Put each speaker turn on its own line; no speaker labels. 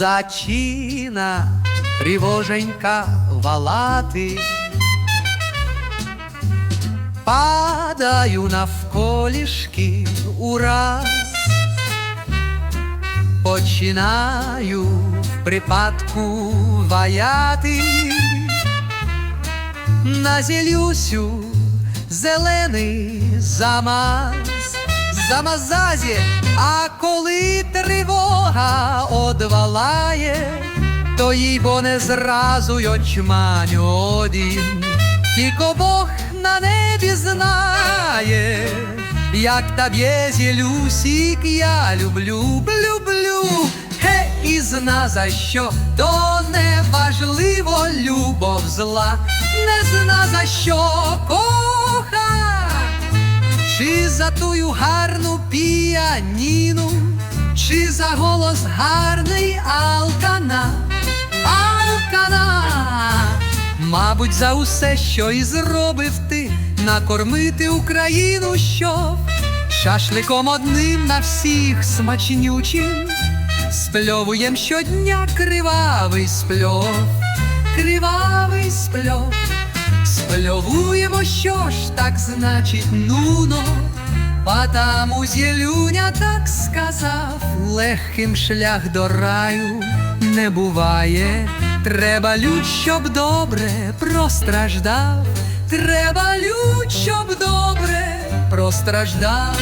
зачина тривоженька валати. Падаю навколішки ураз, починаю в припадку ваяти, на зілюсю зелений замаз, замазазі, а коли тривога одвалає, то їй бо не зразу й очманю один, тільки Бог на небі знає, як та б'є зілюсік, я люблю, люблю, ге, і зна за що, то не важливо, любов зла, не зна за що чи за тую гарну піаніну, чи за голос гарний алкана, алкана. Мабуть, за усе, що і зробив ти, накормити Україну, що шашликом одним на всіх смачнючим, спльовуєм щодня кривавий спльов, кривавий спльов, спльовуємо, що ж так значить, нуно, Потому зелюня так сказав, легким шлях до раю не буває. Треба людь, щоб добре простраждав. Треба людь, щоб добре простраждав.